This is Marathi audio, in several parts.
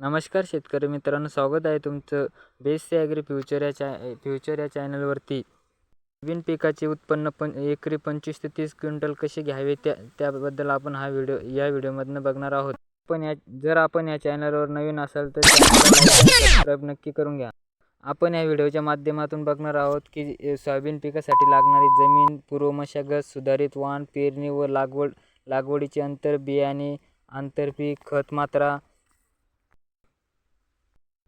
नमस्कार शेतकरी मित्रांनो स्वागत आहे तुमचं बेस्ट ॲग्री फ्युचर या चॅ फ्युचर या चॅनलवरती नवीन पिकाचे उत्पन्न पण एकरी पंचवीस ते तीस क्विंटल कसे घ्यावे त्या त्याबद्दल आपण हा व्हिडिओ या व्हिडिओमधनं बघणार आहोत. पण या जर आपण या चॅनलवर नवीन असाल तर सबस्क्राईब नक्की करून घ्या. आपण या व्हिडिओच्या माध्यमातून बघणार आहोत की सोयाबीन पिकासाठी लागणारी जमीन पूर्व मशागत सुधारित वाण पेरणी व लागवड लागवडीचे अंतर बियाणे आंतरपीक खत मात्रा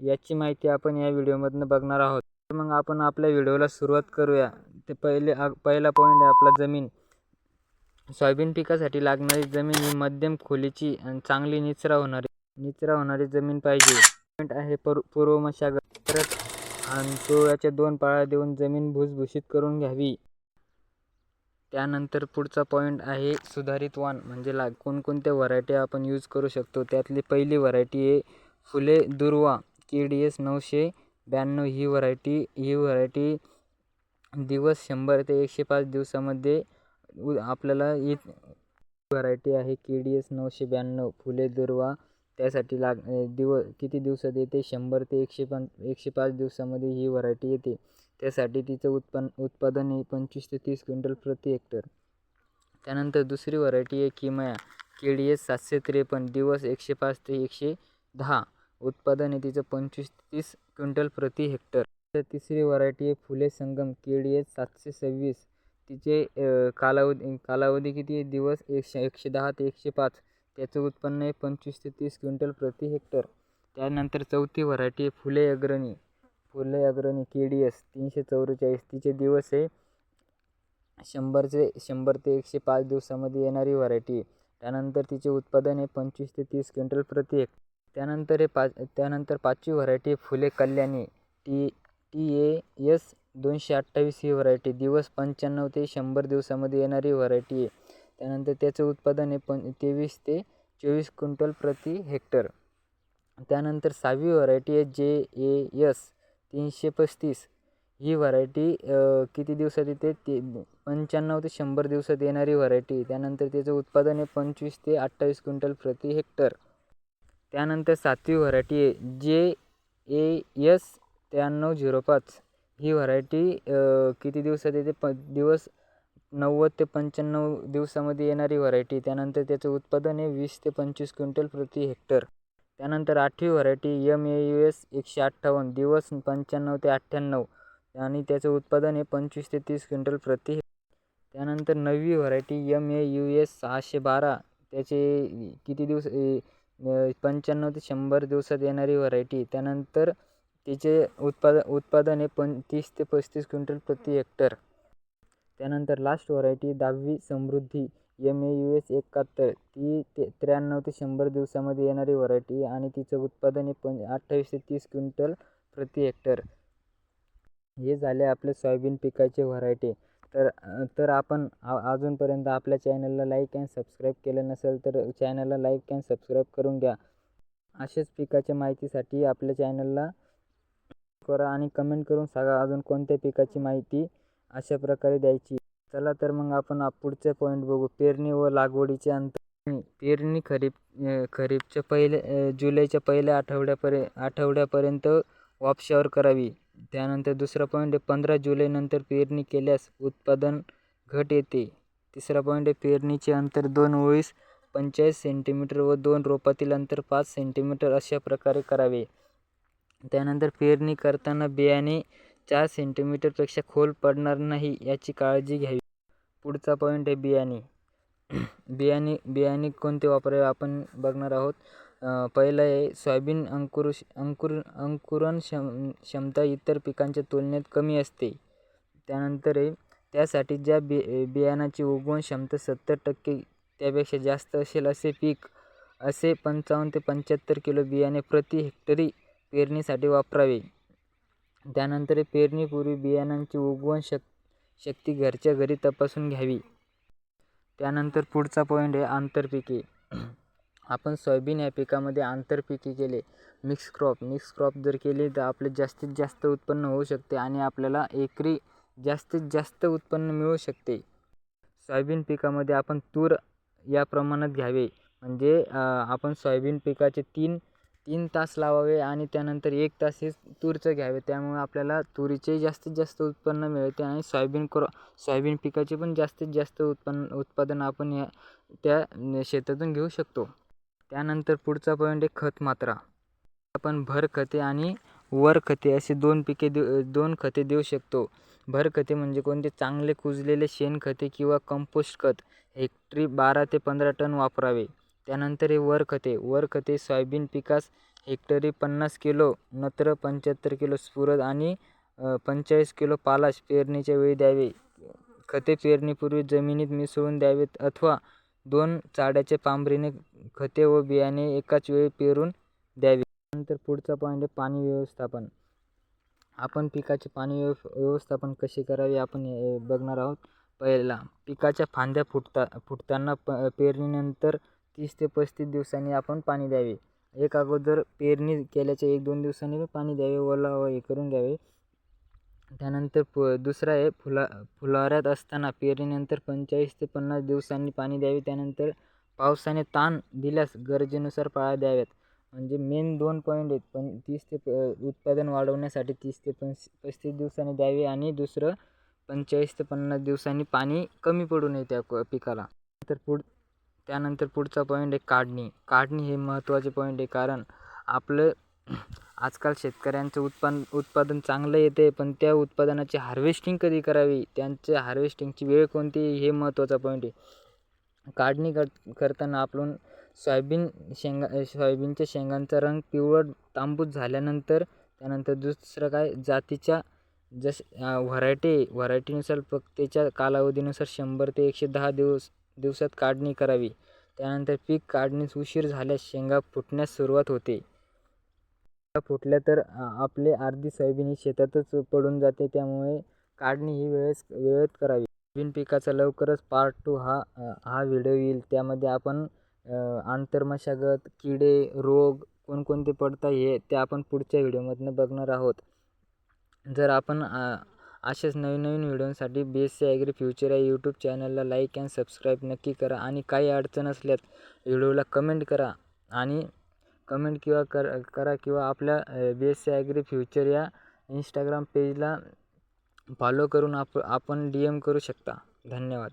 याची माहिती आपण या व्हिडिओमधनं बघणार आहोत. तर मग आपण आपल्या व्हिडिओला सुरुवात करूया. ते पहिले पहिला पॉईंट आहे आपला जमीन. सोयाबीन पिकासाठी लागणारी जमीन ही मध्यम खोलीची आणि चांगली निचरा होणारी निचरा होणारी जमीन पाहिजे. पॉईंट आहे पर पूर्व मशागत. परत आणि चोळ्याच्या दोन पाळ्या देऊन जमीन भुसभुशीत करून घ्यावी. त्यानंतर पुढचा पॉईंट आहे सुधारित वाण म्हणजे ला कोणकोणत्या व्हरायटी आपण यूज करू शकतो. त्यातली पहिली व्हरायटी आहे फुले दुर्वा. के डी एस नऊशे ब्याण्णव ही व्हरायटी ही व्हरायटी दिवस शंभर ते एकशे पाच दिवसामध्ये उ आपल्याला ही व्हरायटी आहे. के डी एस नऊशे ब्याण्णव फुले दुर्वा. त्यासाठी लाग दिव किती दिवसात येते? शंभर ते एकशे पण एकशे पाच दिवसामध्ये ही व्हरायटी येते. त्यासाठी तिचं उत्पन्न उत्पादन हे पंचवीस ते तीस क्विंटल प्रति हेक्टर. त्यानंतर दुसरी व्हरायटी आहे किमया. के डी एस सातशे त्रेपन्न दिवस एकशे पाच ते एकशे दहा. उत्पादन आहे तिचं पंचवीस ते तीस क्विंटल प्रति हेक्टर. तर तिसरी व्हरायटी आहे फुले संगम. के डी एस सातशे सव्वीस. तिचे कालावधी कालावधी किती आहे? दिवस एकशे एकशे दहा ते एकशे पाच. त्याचं उत्पन्न आहे पंचवीस ते तीस क्विंटल प्रति हेक्टर. त्यानंतर चौथी व्हरायटी आहे फुले अग्रणी. फुले अग्रणी के डी एस तीनशे चौवेचाळीस. तिचे दिवस आहे शंभरचे शंभर ते एकशे पाच दिवसामध्ये येणारी व्हरायटी आहे. त्यानंतर तिचे उत्पादन आहे पंचवीस ते तीस क्विंटल प्रति हेक्टर. त्यानंतर हे पाच त्यानंतर पाचवी व्हरायटी आहे Phule Kalyani. T T A S दोनशे अठ्ठावीस ही व्हरायटी दिवस पंच्याण्णव ते शंभर दिवसामध्ये येणारी व्हरायटी आहे. त्यानंतर त्याचं उत्पादन आहे पण तेवीस ते चोवीस क्विंटल प्रति हेक्टर. त्यानंतर सहावी व्हरायटी आहे जे ए एस तीनशे पस्तीस. ही व्हरायटी किती दिवसात येते? ते पंच्याण्णव ते शंभर दिवसात येणारी व्हरायटी त्यानंतर त्याचं उत्पादन आहे पंचवीस ते अठ्ठावीस क्विंटल प्रति हेक्टर. त्यानंतर सातवी व्हरायटी आहे जे ए यस त्र्याण्णव झिरो पाच. ही व्हरायटी किती दिवसात येते? प दिवस नव्वद ते पंच्याण्णव दिवसामध्ये येणारी व्हरायटी. त्यानंतर त्याचं उत्पादन आहे वीस ते पंचवीस क्विंटल प्रति हेक्टर. त्यानंतर आठवी variety M A U S एकशे अठ्ठावन्न. दिवस पंच्याण्णव ते अठ्ठ्याण्णव. आणि त्याचं उत्पादन आहे पंचवीस ते तीस क्विंटल प्रति त्यानंतर नववी variety M A U S सहाशे बारा. त्याचे किती दिवस पंच्याण्णव ते शंभर दिवसात येणारी व्हरायटी त्यानंतर तिचे उत्पाद उत्पादन हे पं तीस ते पस्तीस क्विंटल प्रति हेक्टर त्यानंतर लास्ट व्हरायटी दहावी Samruddhi M A U S एकाहत्तर. ती ते त्र्याण्णव ते शंभर दिवसामध्ये येणारी व्हरायटी आणि तिचं उत्पादन हे पं अठ्ठावीस ते तीस क्विंटल प्रति हेक्टर हे झाले आपले सोयाबीन पिकाचे व्हरायटी तर तर आपण अजूनपर्यंत आपल्या चॅनलला लाईक अँड सबस्क्राईब केलं नसेल तर चॅनलला लाईक अँड सबस्क्राईब करून घ्या. अशाच पिकाच्या माहितीसाठी आपल्या चॅनलला करा आणि कमेंट करून सांगा अजून कोणत्या पिकाची माहिती अशा प्रकारे द्यायची. चला तर मग आपण आप- पुढचे पॉईंट बघू. पेरणी व लागवडीचे अंतर. पेरणी खरीप खरीपच्या पहिले जुलैच्या पहिल्या आठवड्यापर्यंत आठवड्यापर्यंत वापशावर करावी. त्यानंतर दुसरा पॉईंट आहे पंधरा जुलैनंतर पेरणी केल्यास उत्पादन घट येते. तिसरा पॉईंट आहे पेरणीचे अंतर दोन ओळीस पंचेचाळीस सेंटीमीटर व दोन रोपातील अंतर पाच सेंटीमीटर अशा प्रकारे करावे. त्यानंतर पेरणी करताना बियाणे चार सेंटीमीटरपेक्षा खोल पडणार नाही याची काळजी घ्यावी. पुढचा पॉईंट आहे बियाणे. बियाणे बियाणे कोणते वापरावे आपण बघणार आहोत. पहिलं आहे सोयाबीन अंकुर अंकुर अंकुरण क्षम क्षमता इतर पिकांच्या तुलनेत कमी असते. त्यानंतर आहे त्यासाठी ज्या बि बियाणाची उगवण क्षमता सत्तर टक्के त्यापेक्षा जास्त असेल असे पीक असे पंचावन्न ते पंच्याहत्तर किलो बियाणे प्रति हेक्टरी पेरणीसाठी वापरावे. त्यानंतर पेरणीपूर्वी बियाणांची उगवण शक शक्ती घरच्या घरी तपासून घ्यावी. त्यानंतर पुढचा पॉईंट आहे आंतरपिके आपण सोयाबीन या पिकामध्ये आंतरपिके केले मिक्स क्रॉप मिक्स क्रॉप जर केले तर आपले जास्तीत जास्त उत्पन्न होऊ शकते आणि आपल्याला एकरी जास्तीत जास्त उत्पन्न मिळू शकते. सोयाबीन पिकामध्ये आपण तूर या प्रमाणात घ्यावे. म्हणजे आपण सोयाबीन पिकाचे तीन तीन तास लावावे आणि त्यानंतर एक तास हे तूरचं घ्यावे. त्यामुळे आपल्याला तुरीचे जास्तीत जास्त उत्पन्न मिळते आणि सोयाबीन क्रॉ सोयाबीन पिकाचे पण जास्तीत जास्त उत्पन्न उत्पादन आपण या त्या शेतातून घेऊ शकतो. त्यानंतर पुढचा पॉईंट आहे खत मात्रा. आपण भर खते आणि वर खते असे दोन पिके देऊ दोन खते देऊ शकतो. भर खते म्हणजे कोणते? चांगले कुजलेले शेणखते किंवा कंपोस्ट खत. हेक्टरी बारा ते पंधरा टन वापरावे. त्यानंतर हे वर खते. वर खते सोयाबीन पिकास हेक्टरी पन्नास किलो नत्र पंच्याहत्तर किलो स्फुरद आणि पंचेचाळीस किलो पालाश पेरणीच्या वेळी द्यावे. खते पेरणीपूर्वी जमिनीत मिसळून द्यावेत अथवा दोन चाड्याचे पांभरीने खते व बियाणे एकाच वेळी पेरून द्यावे. नंतर पुढचा पॉईंट आहे पाणी व्यवस्थापन. आपण पिकाचे पाणी व्यव व्यवस्थापन कसे करावे आपण बघणार आहोत. पहिला पिकाच्या फांद्या फुटता फुटताना प पेरणीनंतर तीस ते पस्तीस दिवसांनी आपण पाणी द्यावे. एक अगोदर पेरणी केल्याच्या एक दोन दिवसांनी पाणी द्यावे ओला हे करून घ्यावे. त्यानंतर प दुसरा आहे फुला फुलाऱ्यात असताना पेरणीनंतर पंचेचाळीस ते पन्नास दिवसांनी पाणी द्यावे. त्यानंतर पावसाने ताण दिल्यास गरजेनुसार पाळ्या द्याव्यात. म्हणजे मेन दोन पॉईंट आहेत पण तीस ते प उत्पादन वाढवण्यासाठी तीस ते पंच पस्तीस दिवसांनी द्यावे आणि दुसरं पंचेचाळीस ते पन्नास दिवसांनी पाणी कमी पडू नये त्या पिकाला. तर पुढ त्यानंतर पुढचा पॉईंट आहे काढणी. काढणी हे महत्त्वाचे पॉईंट आहे कारण आपलं आजकाल शेतकऱ्यांचं उत्पन्न उत्पादन चांगलं येते पण त्या उत्पादनाची हार्वेस्टिंग कधी करावी? त्यांच्या हार्वेस्टिंगची वेळ कोणती हे महत्त्वाचा पॉईंट आहे. काढणी कर करताना आपण सोयाबीन शेंगा सोयाबीनच्या शेंगांचा रंग पिवळट तांबूस झाल्यानंतर त्यानंतर दुसरं काय? जातीच्या जस व्हरायटी व्हरायटीनुसार त्याच्या कालावधीनुसार शंभर ते एकशे दहा दिवस दिवसात काढणी करावी. त्यानंतर पीक काढणीस उशीर झाल्यास शेंगा फुटण्यास सुरुवात होते. फुटल्या तर आपले अर्धी सोयाबीन ही शेतातच पडून जाते. त्यामुळे काढणी ही वेळेस वेळेत करावी. सोयाबीन पिकाचा लवकरच पार्ट टू हा हा व्हिडिओ येईल. त्यामध्ये आपण आंतरमशागत किडे रोग कोणकोणते पडता हे ते आपण पुढच्या व्हिडिओमधनं बघणार आहोत. जर आपण असेच नवीन नवीन व्हिडिओसाठी B S C agri future या यूट्यूब चॅनलला लाईक अँड सबस्क्राईब नक्की करा. आणि काही अडचण असल्यास व्हिडिओला कमेंट करा. आणि कमेंट किंवा कर करा किंवा आपल्या B S C agri future या इंस्टाग्राम पेजला फॉलो करून आप आपण डी एम करू शकता. धन्यवाद.